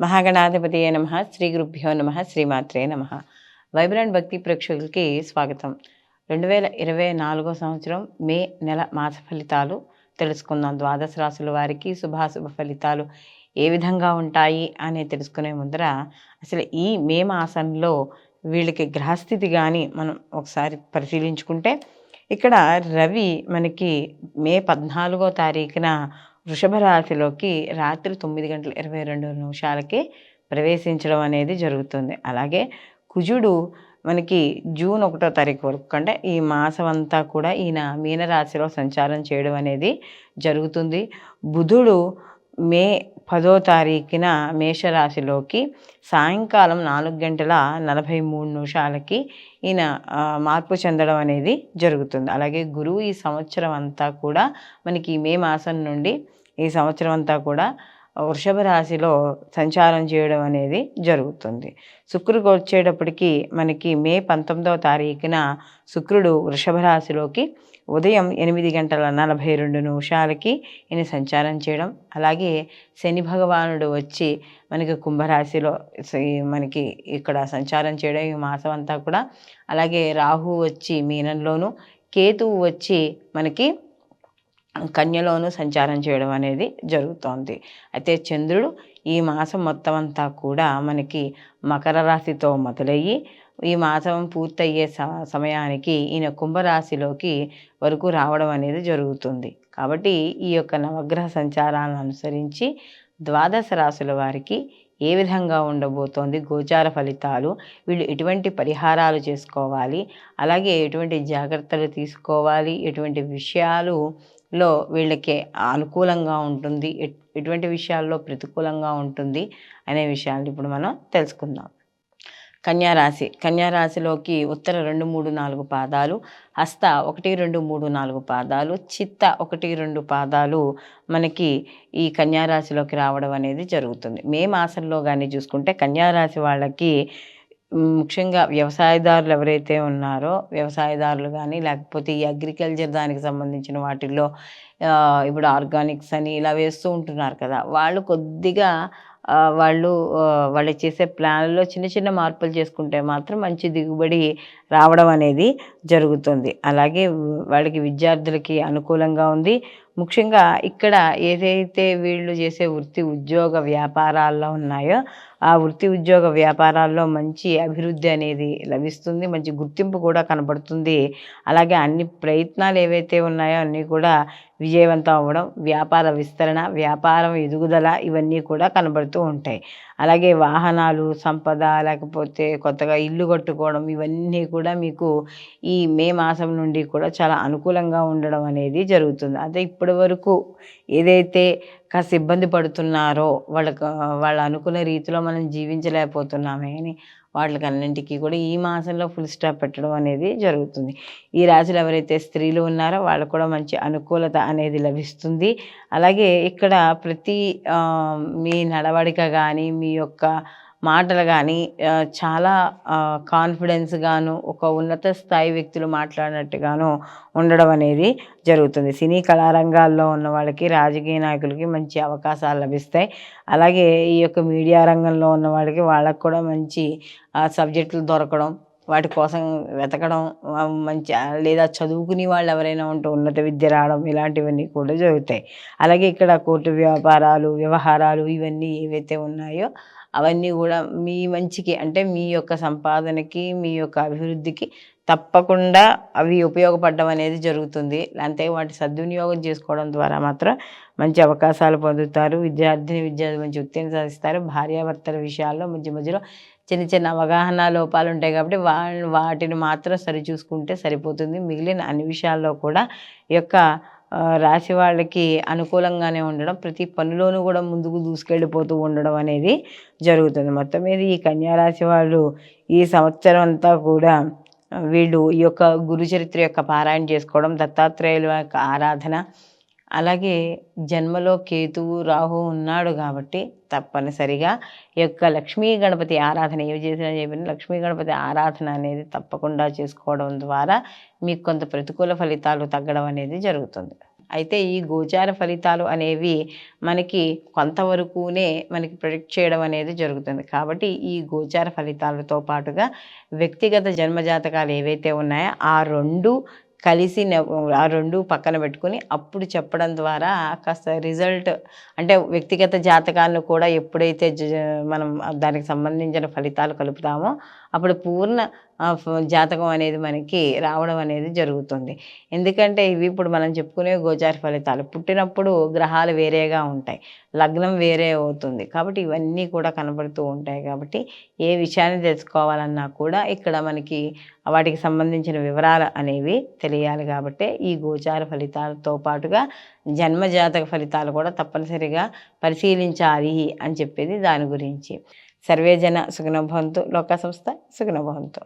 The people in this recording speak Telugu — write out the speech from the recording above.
మహాగణాధిపతియే నమ శ్రీ గురుభ్యో నమ శ్రీమాత్రే నమ. వైబ్రెంట్ భక్తి ప్రేక్షకులకి స్వాగతం. రెండు వేల ఇరవై నాలుగో సంవత్సరం మే నెల మాస ఫలితాలు తెలుసుకుందాం. ద్వాదశ రాసుల వారికి శుభాశుభ ఫలితాలు ఏ విధంగా ఉంటాయి అని తెలుసుకునే ముందర అసలు ఈ మే మాసంలో వీళ్ళకి గ్రహస్థితి కానీ మనం ఒకసారి పరిశీలించుకుంటే ఇక్కడ రవి మనకి మే పద్నాలుగో తారీఖున వృషభ రాశిలోకి రాత్రి తొమ్మిది గంటల ఇరవై రెండు నిమిషాలకి ప్రవేశించడం అనేది జరుగుతుంది. అలాగే కుజుడు మనకి జూన్ ఒకటో తారీఖు వరకు అంటే ఈ మాసం అంతా కూడా ఈయన మీనరాశిలో సంచారం చేయడం అనేది జరుగుతుంది. బుధుడు మే పదో తారీఖున మేషరాశిలోకి సాయంకాలం నాలుగు గంటల నలభై మూడు నిమిషాలకి ఈయన మార్పు చెందడం అనేది జరుగుతుంది. అలాగే గురువు ఈ సంవత్సరం అంతా కూడా మనకి మే మాసం నుండి ఈ సంవత్సరం అంతా కూడా వృషభ రాశిలో సంచారం చేయడం అనేది జరుగుతుంది. శుక్రుడికి వచ్చేటప్పటికి మనకి మే పంతొమ్మిదవ తారీఖున శుక్రుడు వృషభ రాశిలోకి ఉదయం ఎనిమిది గంటల నలభై రెండు నిమిషాలకి ఈయన సంచారం చేయడం. అలాగే శని భగవానుడు వచ్చి మనకి కుంభరాశిలో మనకి ఇక్కడ సంచారం చేయడం ఈ మాసం అంతా కూడా. అలాగే రాహు వచ్చి మీనంలోను కేతువు వచ్చి మనకి కన్యలోనూ సంచారం చేయడం అనేది జరుగుతోంది. అయితే చంద్రుడు ఈ మాసం మొత్తం అంతా కూడా మనకి మకర రాశితో మొదలయ్యి ఈ మాసం పూర్తయ్యే స సమయానికి ఈయన కుంభరాశిలోకి వరకు రావడం అనేది జరుగుతుంది. కాబట్టి ఈ యొక్క నవగ్రహ సంచారాలను అనుసరించి ద్వాదశ రాశుల వారికి ఏ విధంగా ఉండబోతోంది గోచార ఫలితాలు వీళ్ళు ఎటువంటి పరిహారాలు చేసుకోవాలి అలాగే ఎటువంటి జాగ్రత్తలు తీసుకోవాలి ఎటువంటి విషయాలు లో వీళ్ళకి అనుకూలంగా ఉంటుంది. ఎటువంటి విషయాల్లో ప్రతికూలంగా ఉంటుంది అనే విషయాలు ఇప్పుడు మనం తెలుసుకుందాం. కన్యారాశి కన్యారాశిలోకి ఉత్తర రెండు మూడు నాలుగు పాదాలు హస్త ఒకటి రెండు మూడు నాలుగు పాదాలు చిత్త ఒకటి రెండు పాదాలు మనకి ఈ కన్యారాశిలోకి రావడం అనేది జరుగుతుంది. మే మాసంలో కానీ చూసుకుంటే కన్యారాశి వాళ్ళకి ముఖ్యంగా వ్యవసాయదారులు ఎవరైతే ఉన్నారో వ్యవసాయదారులు కానీ లేకపోతే ఈ అగ్రికల్చర్ దానికి సంబంధించిన వాటిల్లో ఇప్పుడు ఆర్గానిక్స్ అని ఇలా వేస్తూ ఉంటున్నారు కదా వాళ్ళు కొద్దిగా వాళ్ళు వాళ్ళు చేసే ప్లాన్లో చిన్న చిన్న మార్పులు చేసుకుంటే మాత్రం మంచి దిగుబడి రావడం అనేది జరుగుతుంది. అలాగే వాళ్ళకి విద్యార్థులకి అనుకూలంగా ఉంది. ముఖ్యంగా ఇక్కడ ఏదైతే వీళ్ళు చేసే వృత్తి ఉద్యోగ వ్యాపారాల్లో ఉన్నాయో ఆ వృత్తి ఉద్యోగ వ్యాపారాల్లో మంచి అభివృద్ధి అనేది లభిస్తుంది మంచి గుర్తింపు కూడా కనబడుతుంది. అలాగే అన్ని ప్రయత్నాలు ఏవైతే ఉన్నాయో అన్నీ కూడా విజయవంతం అవ్వడం వ్యాపార విస్తరణ వ్యాపారం ఎదుగుదల ఇవన్నీ కూడా కనబడుతూ ఉంటాయి. అలాగే వాహనాలు సంపద లేకపోతే కొత్తగా ఇల్లు కట్టుకోవడం ఇవన్నీ కూడా మీకు ఈ మే మాసం నుండి కూడా చాలా అనుకూలంగా ఉండడం అనేది జరుగుతుంది. అదే ఇప్పటి వరకు ఏదైతే కాస్త ఇబ్బంది పడుతున్నారో వాళ్ళకు వాళ్ళు అనుకున్న రీతిలో మనం జీవించలేకపోతున్నామే అని వాళ్ళకి అన్నింటికీ కూడా ఈ మాసంలో ఫుల్ స్టాప్ పెట్టడం అనేది జరుగుతుంది. ఈ రాశిలో ఎవరైతే స్త్రీలు ఉన్నారో వాళ్ళకు కూడా మంచి అనుకూలత అనేది లభిస్తుంది. అలాగే ఇక్కడ ప్రతి మీ నడవడిక కానీ మీ యొక్క మాటలు కానీ చాలా కాన్ఫిడెన్స్ గాను ఒక ఉన్నత స్థాయి వ్యక్తులు మాట్లాడినట్టుగాను ఉండడం అనేది జరుగుతుంది. సినీ కళారంగాల్లో ఉన్న వాళ్ళకి రాజకీయ నాయకులకి మంచి అవకాశాలు లభిస్తాయి. అలాగే ఈ యొక్క మీడియా రంగంలో ఉన్న వాళ్ళకి వాళ్ళకు కూడా మంచి సబ్జెక్టులు దొరకడం వాటి కోసం వెతకడం మంచి లేదా చదువుకుని వాళ్ళు ఎవరైనా ఉంటే ఉన్నత విద్య రావడం ఇలాంటివన్నీ కూడా జరుగుతాయి. అలాగే ఇక్కడ కోర్టు వ్యాపారాలు వ్యవహారాలు ఇవన్నీ ఏవైతే ఉన్నాయో అవన్నీ కూడా మీ మంచికి అంటే మీ యొక్క సంపాదనకి మీ యొక్క అభివృద్ధికి తప్పకుండా అవి ఉపయోగపడడం అనేది జరుగుతుంది. అంతే వాటి సద్వినియోగం చేసుకోవడం ద్వారా మాత్రం మంచి అవకాశాలు పొందుతారు. విద్యార్థిని విద్యార్థి మంచి ఉత్తీర్ణ సాధిస్తారు. భార్యాభర్తల విషయాల్లో మధ్య మధ్యలో చిన్న చిన్న అవగాహన లోపాలు ఉంటాయి కాబట్టి వా వాటిని మాత్రం సరిచూసుకుంటే సరిపోతుంది. మిగిలిన అన్ని విషయాల్లో కూడా ఈ యొక్క రాశి వాళ్ళకి అనుకూలంగానే ఉండడం ప్రతి పనిలోనూ కూడా ముందుకు దూసుకెళ్ళిపోతూ ఉండడం అనేది జరుగుతుంది. మొత్తం మీద ఈ కన్యారాశి వాళ్ళు ఈ సంవత్సరం అంతా కూడా వీళ్ళు ఈ యొక్క గురు చరిత్ర యొక్క పారాయణ చేసుకోవడం దత్తాత్రేయుల యొక్క ఆరాధన అలాగే జన్మలో కేతువు రాహు ఉన్నాడు కాబట్టి తప్పనిసరిగా యొక్క లక్ష్మీ గణపతి ఆరాధన ఏవి చేసినా చెప్పిన లక్ష్మీ గణపతి ఆరాధన అనేది తప్పకుండా చేసుకోవడం ద్వారా మీకు కొంత ప్రతికూల ఫలితాలు తగ్గడం అనేది జరుగుతుంది. అయితే ఈ గోచార ఫలితాలు అనేవి మనకి కొంతవరకునే మనకి ప్రొడిక్ట్ చేయడం అనేది జరుగుతుంది. కాబట్టి ఈ గోచార ఫలితాలతో పాటుగా వ్యక్తిగత జన్మజాతకాలు ఏవైతే ఉన్నాయో ఆ రెండు కలిసి ఆ రెండు పక్కన పెట్టుకుని అప్పుడు చెప్పడం ద్వారా కాస్త రిజల్ట్ అంటే వ్యక్తిగత జాతకాలను కూడా ఎప్పుడైతే జ- మనం దానికి సంబంధించిన ఫలితాలు కలుపుతామో అప్పుడు పూర్ణ జాతకం అనేది మనకి రావడం అనేది జరుగుతుంది. ఎందుకంటే ఇవి ఇప్పుడు మనం చెప్పుకునే గోచార ఫలితాలు. పుట్టినప్పుడు గ్రహాలు వేరేగా ఉంటాయి. లగ్నం వేరే అవుతుంది. కాబట్టి ఇవన్నీ కూడా కనబడుతూ ఉంటాయి కాబట్టి ఏ విషయాన్ని తెలుసుకోవాలన్నా కూడా ఇక్కడ మనకి వాటికి సంబంధించిన వివరాలు అనేవి తెలియాలి కాబట్టి ఈ గోచార ఫలితాలతో పాటుగా జన్మజాతక ఫలితాలు కూడా తప్పనిసరిగా పరిశీలించాలి అని చెప్పేది దాని గురించి. సర్వేజన సుఖనభవంతు సుగుణభవంతు లోక సంస్థ సుఖనభవంతు